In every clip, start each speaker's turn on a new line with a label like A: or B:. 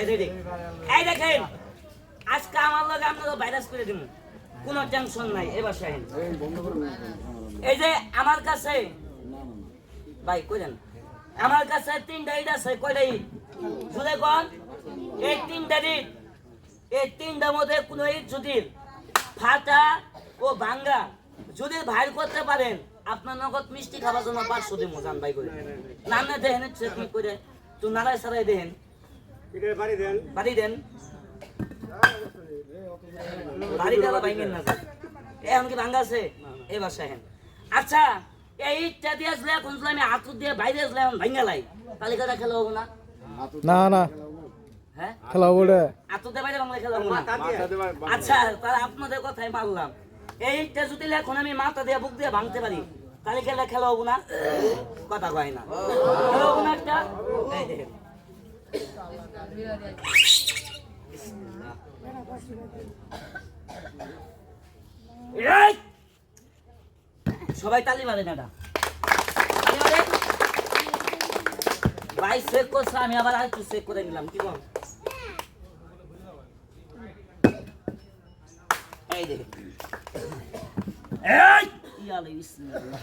A: এই দেখেন, আজকে আমার ভাইরাস করে কোনো টেনশন নাই এবার শাহিন এই যে আমার কাছে, ভাই আমার কাছে তিনটা ইট আছে, কয়টা কোন, এই তিনটা ইট এই মধ্যে যদি ফাটা ও ভাঙ্গা, যদি ভাইর করতে পারেন, আপনার নগদ মিষ্টি খাবার জন্য পাঁচশো দিব জান ভাই করে না না দেখেন চেকিং তুই নারায় সারাই দেখেন বাড়ি দেন। বাড়ি গেল ভাঙেন না এখন কি ভাঙ্গা আছে? এই বাসায় হেন। আচ্ছা এই ইটটা দিয়ে আসলে এখন আমি দিয়ে বাইরে আসলে এখন ভাঙ্গা লাই। তালিকাটা খেলা হব না?
B: না না।
A: হ্যাঁ?
B: খেলা ওটা
A: আতুর দিয়ে বাইরে বাংলা খেলা হব না? আচ্ছা তাহলে আপনাদের কথাই মানলাম। এই ইটটা যদি এখন আমি মাথা দিয়ে বুক দিয়ে ভাঙতে পারি তাহলে খেলা খেলা হব না? কথা কয় না। খেলা হব না একটা! সবাই তালি তালি মারেন ভাই চেক করছে আমি আবার আরেকটু চেক করে নিলাম কি বল? এই দেখে। এই! ইয়ালে বিসমিল্লাহ!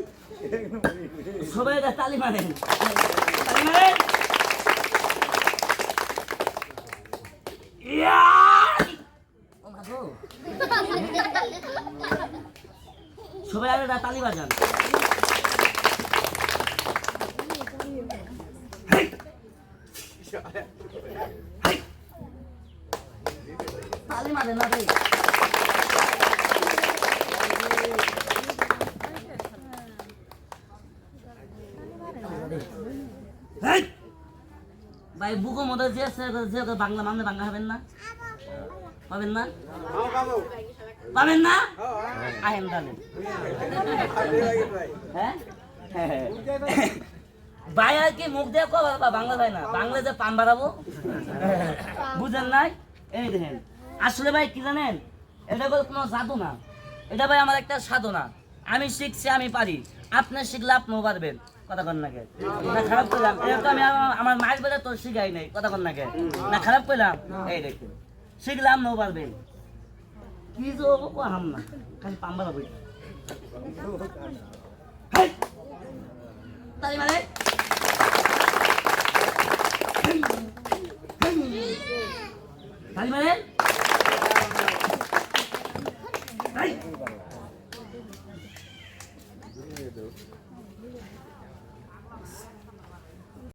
A: সবাই এটা তালি মারেন। তালি মারেন। সবাই আর এটা তালি বাজান! তালি মারেন না ভাই, বুকো মধ্যে যে বাংলা মানে বাংলা হবেন না। পাবেন না? পাবেন না? আহেন তাহলে হ্যাঁ হ্যাঁ। ভাই, আর কি মুখ বা বাংলা ভাই না? বাংলা যে পান বাড়াবো? বুঝেন নাই? এই দেখেন, আসলে ভাই কি জানেন? এটা কোনো জাদু না। এটা ভাই আমার একটা সাধনা। আমি শিখছি, আমি পারি। আপনি শিখলে আপনিও পারবেন। কথা কন নাকি না খারাপ করলাম। তো আমি আমার- মায়ের বেলা শিখাই নাই, কথা কন না খারাপ করলাম? এই দেখুন, শিখলাম নও পারবেন। হাম না, খালি! Marcos.